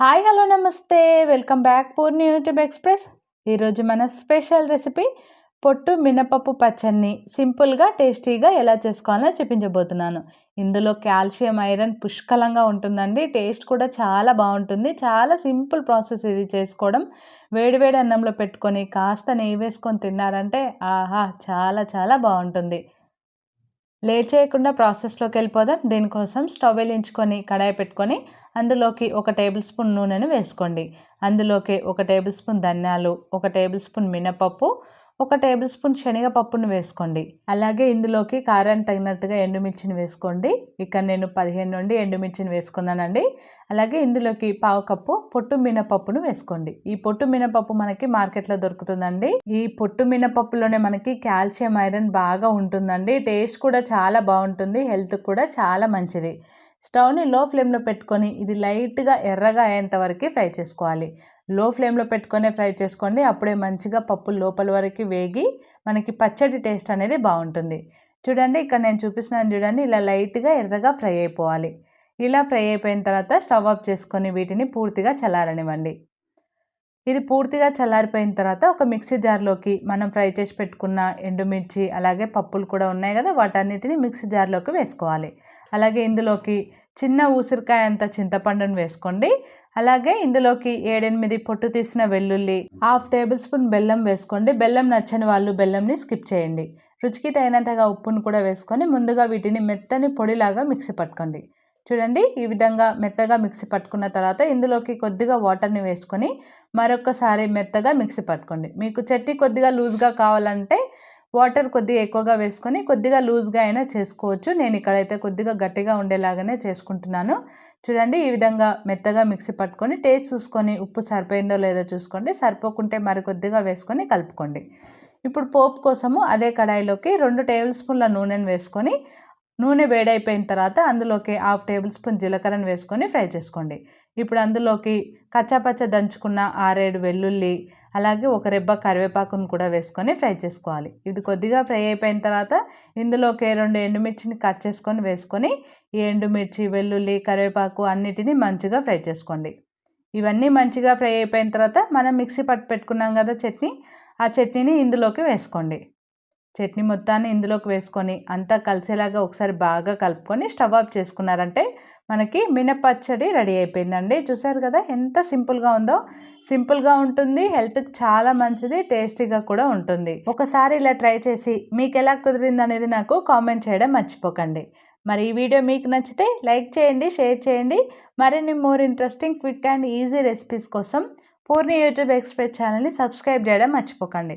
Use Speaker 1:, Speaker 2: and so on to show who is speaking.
Speaker 1: Hi hello namaste. Welcome back Poorni YouTube express. ఈరోజు మన special recipe పొట్టు మినపప్పు పచ్చడిని సింపుల్గా టేస్టీగా ఎలా చేసుకోవాలో చూపించబోతున్నాను. ఇందులో కాల్షియం ఐరన్ పుష్కలంగా ఉంటుందండి. టేస్ట్ కూడా చాలా బాగుంటుంది. చాలా సింపుల్ ప్రాసెస్ ఇది చేసుకోవడం. వేడివేడి అన్నంలో పెట్టుకొని కాస్త నెయ్యి వేసుకొని తిన్నారంటే ఆహా చాలా చాలా బాగుంటుంది. లేట్ చేయకుండా ప్రాసెస్లోకి వెళ్ళిపోదాం. దీనికోసం స్టవ్ వెలించుకొని కడాయి పెట్టుకొని అందులోకి ఒక టేబుల్ స్పూన్ నూనెను వేసుకోండి. అందులోకి ఒక టేబుల్ స్పూన్ ధనియాలు ఒక టేబుల్ స్పూన్ మినపప్పు ఒక టేబుల్ స్పూన్ శనగపప్పును వేసుకోండి. అలాగే ఇందులోకి కారాన్ని తగినట్టుగా ఎండుమిర్చిని వేసుకోండి. ఇక్కడ నేను పదిహేను నుండి ఎండుమిర్చిని వేసుకున్నానండి. అలాగే ఇందులోకి పావు కప్పు పొట్టు మినపప్పును వేసుకోండి. ఈ పొట్టు మినపప్పు మనకి మార్కెట్లో దొరుకుతుందండి. ఈ పొట్టు మినపప్పులోనే మనకి కాల్షియం ఐరన్ బాగా ఉంటుందండి. టేస్ట్ కూడా చాలా బాగుంటుంది. హెల్త్ కూడా చాలా మంచిది. స్టవ్ని లో ఫ్లేమ్లో పెట్టుకొని ఇది లైట్గా ఎర్రగా అయ్యేంత వరకు ఫ్రై చేసుకోవాలి. లో ఫ్లేమ్లో పెట్టుకొని ఫ్రై చేసుకోండి. అప్పుడే మంచిగా పప్పు లోపల వరకు వేగి మనకి పచ్చడి టేస్ట్ అనేది బాగుంటుంది. చూడండి ఇక్కడ నేను చూపిస్తున్నాను చూడండి ఇలా లైట్గా ఎర్రగా ఫ్రై అయిపోవాలి. ఇలా ఫ్రై అయిపోయిన తర్వాత స్టవ్ ఆఫ్ చేసుకొని వీటిని పూర్తిగా చల్లారనివ్వండి. ఇది పూర్తిగా చల్లారిపోయిన తర్వాత ఒక మిక్సీ జార్లోకి మనం ఫ్రై చేసి పెట్టుకున్న ఎండుమిర్చి అలాగే పప్పులు కూడా ఉన్నాయి కదా వాటన్నిటిని మిక్సీ జార్లోకి వేసుకోవాలి. అలాగే ఇందులోకి చిన్న ఊసిరికాయ అంత చింతపండును వేసుకోండి. అలాగే ఇందులోకి ఏడెనిమిది పొట్టు తీసిన వెల్లుల్లి హాఫ్ టేబుల్ స్పూన్ బెల్లం వేసుకోండి. బెల్లం నచ్చని వాళ్ళు బెల్లంని స్కిప్ చేయండి. రుచికి తగినంతగా ఉప్పును కూడా వేసుకొని ముందుగా వీటిని మెత్తని పొడిలాగా మిక్సీ పట్టుకోండి. చూడండి ఈ విధంగా మెత్తగా మిక్సీ పట్టుకున్న తర్వాత ఇందులోకి కొద్దిగా వాటర్ని వేసుకొని మరొకసారి మెత్తగా మిక్సీ పట్టుకోండి. మీకు చట్నీ కొద్దిగా లూజ్గా కావాలంటే వాటర్ కొద్దిగా ఎక్కువగా వేసుకొని కొద్దిగా లూజ్గా అయినా చేసుకోవచ్చు. నేను ఇక్కడైతే కొద్దిగా గట్టిగా ఉండేలాగానే చేసుకుంటున్నాను. చూడండి ఈ విధంగా మెత్తగా మిక్సీ పట్టుకొని టేస్ట్ చూసుకొని ఉప్పు సరిపోయిందో లేదో చూసుకోండి. సరిపోకుంటే మరి కొద్దిగా వేసుకొని కలుపుకోండి. ఇప్పుడు పోపు కోసము అదే కడాయిలోకి రెండు టేబుల్ స్పూన్ల నూనెను వేసుకొని నూనె వేడైపోయిన తర్వాత అందులోకి హాఫ్ టేబుల్ స్పూన్ జీలకర్రను వేసుకొని ఫ్రై చేసుకోండి. ఇప్పుడు అందులోకి కచ్చాపచ్చ దంచుకున్న ఆరేడు వెల్లుల్లి అలాగే ఒక రెబ్బ కరివేపాకును కూడా వేసుకొని ఫ్రై చేసుకోవాలి. ఇది కొద్దిగా ఫ్రై అయిపోయిన తర్వాత ఇందులోకి రెండు ఎండుమిర్చిని కట్ చేసుకొని వేసుకొని ఈ ఎండుమిర్చి వెల్లుల్లి కరివేపాకు అన్నిటినీ మంచిగా ఫ్రై చేసుకోండి. ఇవన్నీ మంచిగా ఫ్రై అయిపోయిన తర్వాత మనం మిక్సీ పట్టు పెట్టుకున్నాం కదా చట్నీ ఆ చట్నీని ఇందులోకి వేసుకోండి. చట్నీ మొత్తాన్ని ఇందులోకి వేసుకొని అంతా కలిసేలాగా ఒకసారి బాగా కలుపుకొని స్టవ్ ఆఫ్ చేసుకున్నారంటే మనకి మినపచ్చడి రెడీ అయిపోయిందండి. చూసారు కదా ఎంత సింపుల్గా ఉందో. సింపుల్గా ఉంటుంది హెల్త్కి చాలా మంచిది టేస్టీగా కూడా ఉంటుంది. ఒకసారి ఇలా ట్రై చేసి మీకు ఎలా కుదిరింది అనేది నాకు కామెంట్ చేయడం మర్చిపోకండి. మరి ఈ వీడియో మీకు నచ్చితే లైక్ చేయండి షేర్ చేయండి. మరిన్ని more interesting quick and easy recipes కోసం పూర్ణి యూట్యూబ్ ఎక్స్ప్రెస్ ఛానల్ని సబ్స్క్రైబ్ చేయడం మర్చిపోకండి.